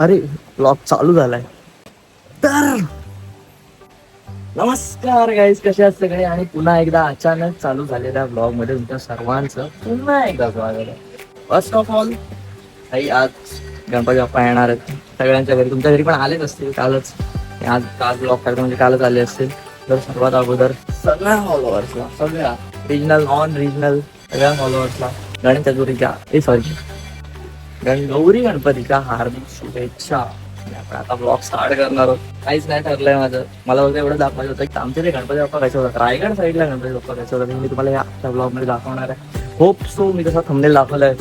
अरे ब्लॉग चालू झालाय. तर नमस्कार गाईज कसे आहात सगळे? आणि पुन्हा एकदा अचानक चालू झालेल्या ब्लॉगमध्ये तुमच्या सर्वांचं पुन्हा एकदा स्वागत आहे. फर्स्ट ऑफ ऑल काही आज गणपती बाप्पा येणार आहेत. सगळ्यांच्या घरी. तुमच्या घरी पण आलेच असतील कालच. आज काल ब्लॉग करतो म्हणजे कालच आले असतील. तर सर्वात अगोदर सगळ्या फॉलोअर्सला सगळ्या रिजनल नॉन रिजनल सगळ्या फॉलोअर्सला गणेश चतुर्थीच्या सॉरी गणगौरी गणपतीच्या हार्दिक शुभेच्छा. आपण आता ब्लॉग स्टार्ट करणार आहोत. काहीच नाही ठरलंय माझं. मला फक्त एवढं दाखवायचं होतं की आमचे ते गणपती बाप्पा कसे होतात रायगड साईडला गणपती बाप्पा कसे होतात मी तुम्हाला या ब्लॉगमध्ये दाखवणार आहे. होप सो मी तसा थंबनेल दाखवलाय.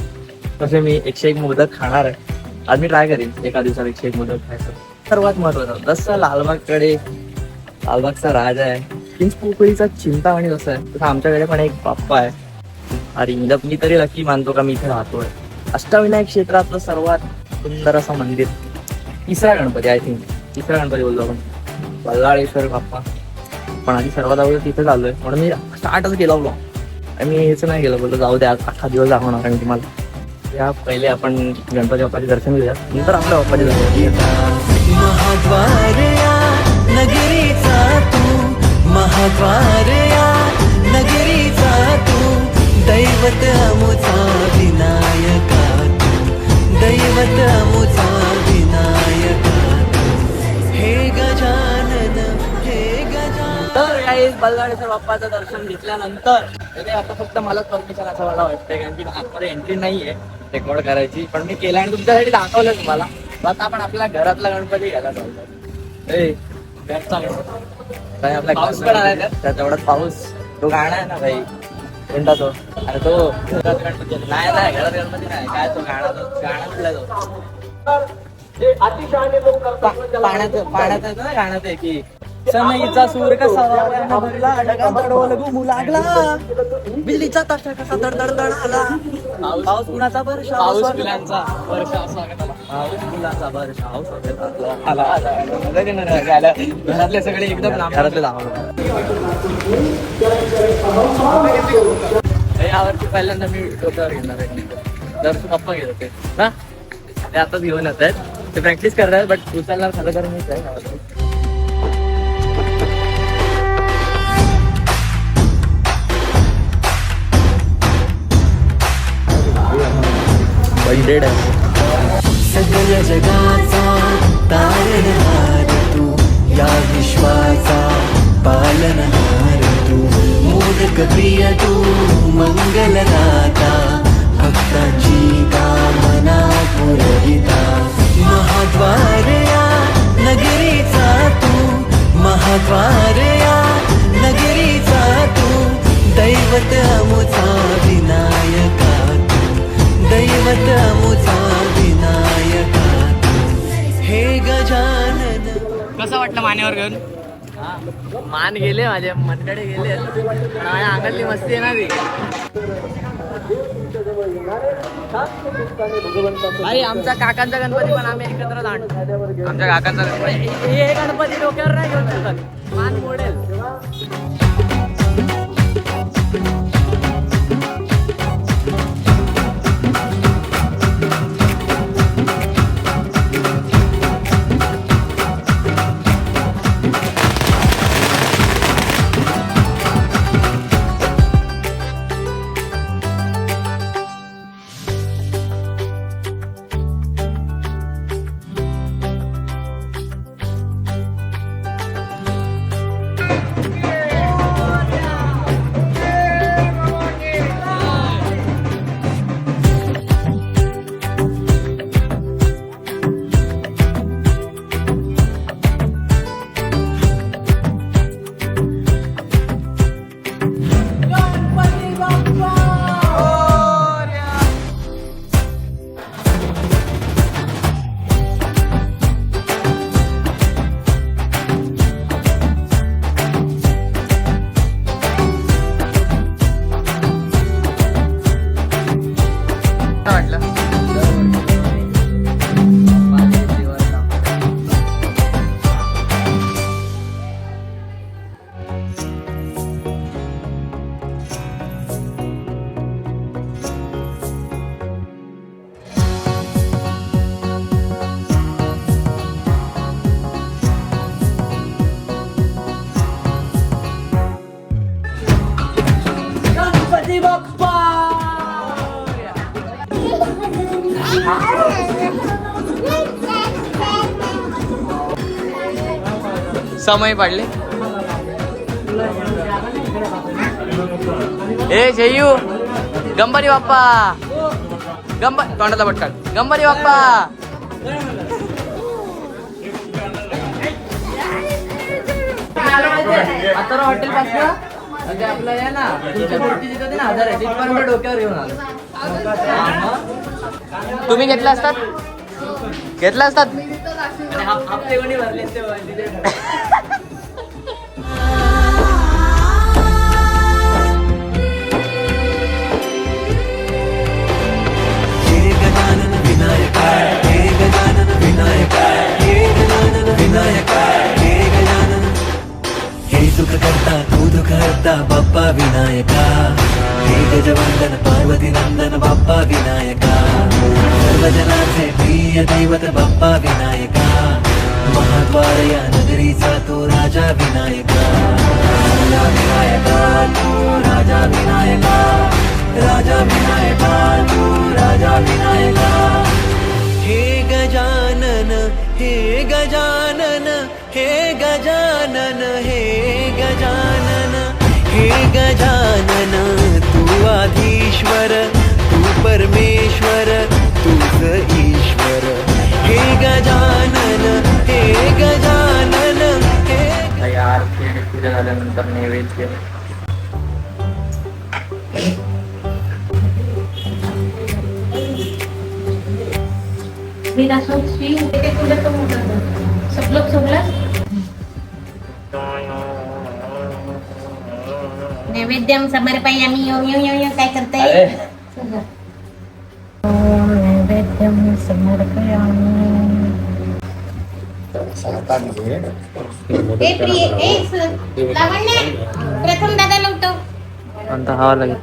तसे मी एकशे एक मोदक खाणार आहे. आज मी ट्राय करेन एका दिवसात एकशे एक मोदक खायचं. सर्वात महत्वाचं जसं लालबागकडे लालबागचा राजा आहे चिंचपोकळीचा चिंतामणी जसं आहे तसं आमच्याकडे पण एक बाप्पा आहे. अरे मी तरी लकी मानतो का मी इथे राहतोय. अष्टविनायक क्षेत्रातलं सर्वात सुंदर असं मंदिर. तिसरा गणपती आय थिंक तिसरा गणपती बोलतो आपण. बल्लाळेश्वर बाप्पा. पण आधी सर्वात अगोदर तिथे चाललोय. म्हणून मी स्टार्टच केला ब्लॉग. आणि मी हेच नाही गेलं बोलतो जाऊ द्या आज अख्खा दिवस दाखवणार कारण तुम्हाला. या पहिले आपण गणपती बाप्पाचे दर्शन घेऊया नंतर आपल्या बाप्पाचे दर्शन घेऊया नगरीचा तू. तू. दैवत अमुचा दैवत अमुचा विनायका तू हे गजानन हे गजानन तर काही बल्लाळेश्वर बाप्पाचं दर्शन घेतल्यानंतर इथे आता फक्त मलाच परमिशन असं मला वाटतंय कारण की आतमध्ये एंट्री नाहीये रेकॉर्ड करायची. पण मी केलं आणि तुमच्यासाठी दाखवलं तुम्हाला. आता आपण आपल्या घरातला गणपती घ्यायला. काय आपला पाऊस पण आलाय त्यात. त्यात एवढाच पाऊस. तो गाणं आहे ना भाई कोणता तो अरे तो. नाही नाही घरात गणपती नाही काय तो गाणं तो गाणं कुठला तो पा- पाण्यात पाण्यात आहे ना की सनईचा सूर कसा भरला लागला बिल्लीचा ताशा कसा पाऊस कुणाचा वर्षा पाऊस फुलांचा वर्षा पाऊस फुलांचा वर्षा आला आला. घरातले सगळे एकदम घरातले यावरती पहिल्यांदा मी डोक्यावर घेणार आहे. दर्शन पप्पा घेत होते. ना ते आताच घेऊन येत आहेत. ते प्रॅक्टिस करतात बट उचलणार खरं तर मीच आहे. यावरती. आहे. सगळ्या जगाचा तारणहार तू या विश्वाचा पालन. तू मंगलदाता भक्तांची कामना पुरविता महाद्वारया नगरीचा तू महाद्वारया नगरीचा तू दैवत अमुचा विनायका तू दैवत अमुचा विनायका तू हे गजानन कसं वाटलं मानेवर घेऊन? मान गेले माझे मनकडे गेले. पण माझ्या अंगातली मस्ती आहे ना ती. भाई आमच्या काकांचा गणपती पण आम्ही एकत्रच आणतो आमच्या काकांचा गणपती. हे गणपती डोक्यावर नाही घेऊन मान मोडेल. समय पडले। ए शेयू गंबारी बाप्पा। गंबा तोंडाला पटकन। गंबारी बाप्पा। आता हॉटेल म्हणजे आपलं आहे ना तुमच्या मूर्ती जिथं होती ना हजार आहे. तिथपर्यंत डोक्यावर घेऊन आलो. तुम्ही घेतला असतात? घेतला असतात? हप्ते कोणी भरले ते हे गजानन विनायका हे गजानन विनायका हे गजानन विनायका हे गजानन हे सुख करता तू दुःख हरता बाप्पा विनायका हे गजवंदन पार्वती नंदन बाप्पा विनायका सर्वजनाचे प्रिय दैवत बाप्पा विनायका। महाद्वार या नगरीचा तो राजा विनायका। राजा विनायका तू राजा विनायका। राजा विनायका तू राजा विनायका। हे गजानन हे गजानन हे गजानन हे गजानन। हे गजानन तू आधीश्वर तू परमेश्वर। तूच ईश्वर? हे गजानन हे गजानन हे यार पूजा झाल्यानंतर नैवेद्य लोग सोडला नैवेद्यम समर्पयामी यो यो यो यो काय करताय? प्रथम दादा नव्हतो नंतर हवा लागेल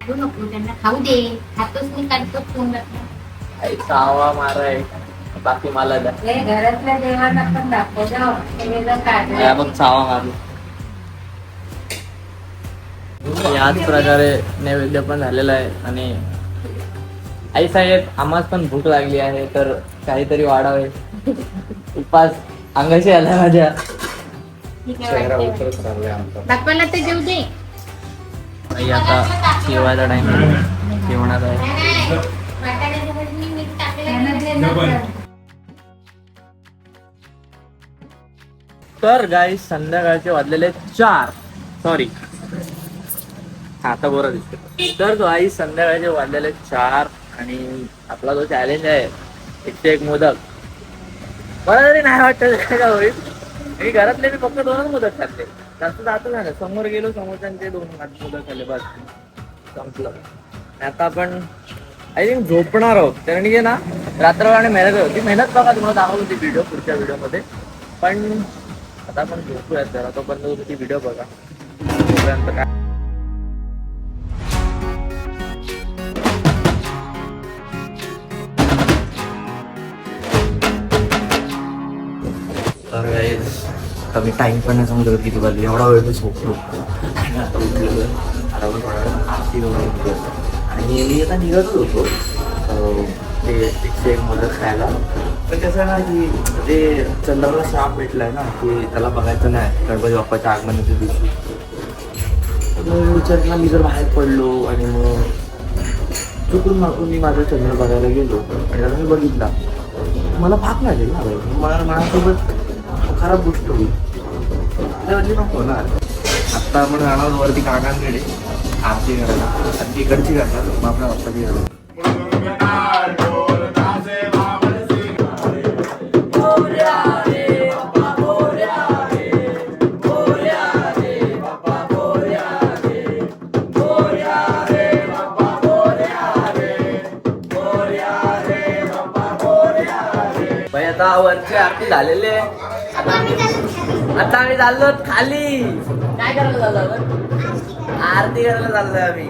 खाऊ नको त्यांना खाऊ दे खातोच मी काढतो फोन सावा माराय बाकी मला द्या घरातल्या देवांना पण दाखव या मग सावा मारू याच प्रकारे नैवेद्य पण झालेला आहे आणि आई साहेब आम्हाला पण भूक लागली आहे तर काहीतरी वाढावे. उपास अंगाशी आला माझ्या. बाप्पाला दे. आई आता जेवायचा टाइम जेवणाचा आहे. वाटाण्याच्या भजनी मीठ टाकलं तर गाई संध्याकाळचे वाजलेले चार. सॉरी आता बरं दिसते तर गाई संध्याकाळचे वाढलेले चार आणि आपला जो चॅलेंज आहे एकशे एक मोदक. मला तरी नाही वाटत का होईल. मी घरातले मी फक्त दोनच मोदक खाल्ले. जास्त जातच झालं समोर गेलो समोरच्यांचे दोन मोदक खाल्ले बस. संपलं. आता आपण आय थिंक झोपणार आहोत. कारण की ना रात्रभर आणि मेहनत होती. मेहनत बघा तुम्हाला दाखवत होती व्हिडिओ पुढच्या व्हिडिओमध्ये पण आता आपण झोपूयात जरा. तोपर्यंत तुम्ही ती व्हिडिओ बघा. तोपर्यंत काय म्हणजे मी टाइम पण नाही सांगू किती वाजले. एवढा वेळ मी झोपलो. आणि आता आता आरती वगैरे आणि मी आता निघतच होतो. ते एकशे एक मोदक खायला. पण कसं ना की ते चंद्राला शाप भेटलाय ना की त्याला बघायचं नाही. गणपती बाप्पाच्या आगमनाच्या दिवशी. तर मग विचार केला मी जर बाहेर पडलो आणि मग चुकून मागून मी माझा चंद्र बघायला गेलो आणि त्याला मी बघितला. मला भाग लागेल ना मला मनासोबत खराब गोष्ट होईल. त्यावेळी नको ना आत्ता आपण जाणार वरती काकांकडे. आरती करायला. आणि तिकडची करणार. मग आपल्या बाप्पाची करणार भाई आता वरची आरती झालेली आहे. आता आम्ही- चाललो खाली. काय करायला चाललो आरती करायला चाललोय आम्ही.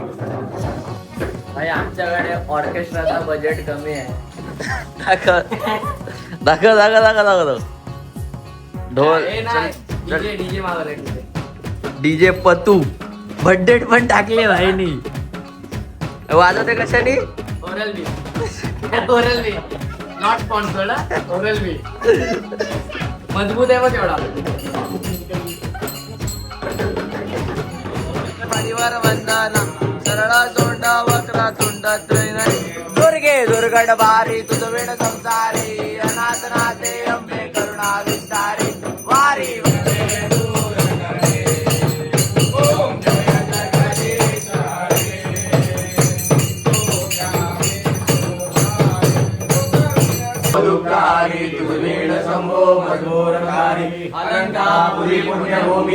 भाई आमच्याकडे ऑर्केस्ट्राचा बजेट कमी आहे. दाखव. दाखव दाखव दाखव दाखव ढोल डीजे डीजे पतू. बड्डेट पण टाकले भाईनी. वाजवते कशाने? Oral B Oral B not sponsored Oral B मजबूत आहे बघ एवढा ఆదివారం అన్నాన? సరళా తోండ వక్రా తోండ త్రైన దుర్గే దుర్గడ వారి పుణ్యభూమి.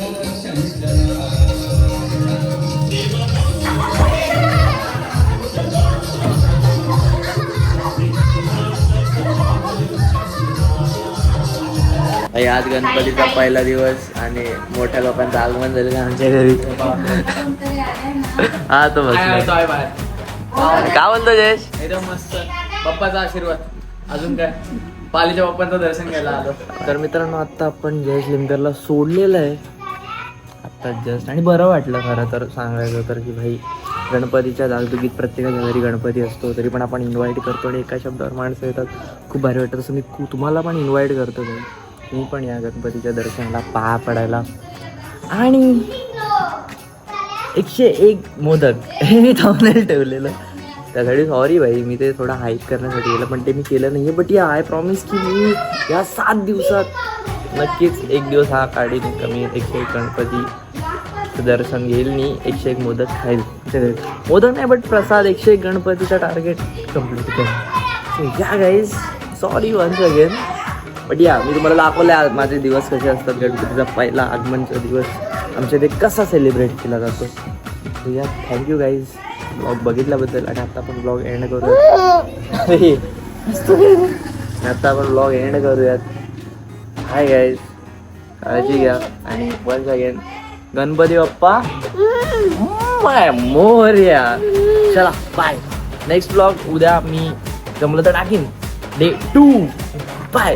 भाई, आज गणपतीचा पहिला दिवस आणि मोठ्या लोकांचं आगमन झालेलं आमच्या घरी. हा तो बस काय बोलतो जयेश? एकदम मस्त. बाप्पाचा आशीर्वाद. अजून काय? पालीच्या बाप्पांचं दर्शन घ्यायला आलो. तर मित्रांनो आता आपण जयेश लिमकरला सोडलेलं आहे. आत्ता जस्ट आणि बरं वाटलं खरं तर सांगायचं तर की भाई गणपतीच्या दागदुगीत प्रत्येकाच्या घरी गणपती असतो तरी पण आपण इन्व्हाइट करतो आणि एका शब्दावर माणसं येतात. खूप भारी वाटतं. तसं मी तुम्हाला पण इन्व्हाइट करतो मी पण या गणपतीच्या दर्शनाला पाया पडायला. आणि एकशे एक मोदक हे मी थांबलेलं ठेवलेलं. त्यासाठी सॉरी भाई मी ते थोडं हाईक करण्यासाठी गेलं पण ते मी केलं नाही बट या आय प्रॉमिस की मी या सात दिवसात नक्कीच एक दिवस हा काढीन कमी एकशे एक गणपती दर्शन घेईल मी एकशे एक मोदक खाईल. घरी. मोदक नाही बट प्रसाद एकशे एक गणपतीचा टार्गेट कंप्लीट करेन. Yeah guys sorry once again but yeah मी तुम्हाला दाखवले आहे माझे दिवस कसे असतात गणपतीचा पहिला आगमनचा दिवस. आमच्या इथे कसा सेलिब्रेट केला जातो. या थँक्यू गाईज ब्लॉग बघितल्याबद्दल आणि आता आपण ब्लॉग एंड करूयात. आता आपण ब्लॉग एंड करूयात. हाय गाईज काळजी घ्या. आणि वन्स अगेन गणपती बाप्पा. माय मोर्या चला बाय नेक्स्ट ब्लॉग उद्या मी जमलं तर टाकीन. Day to bye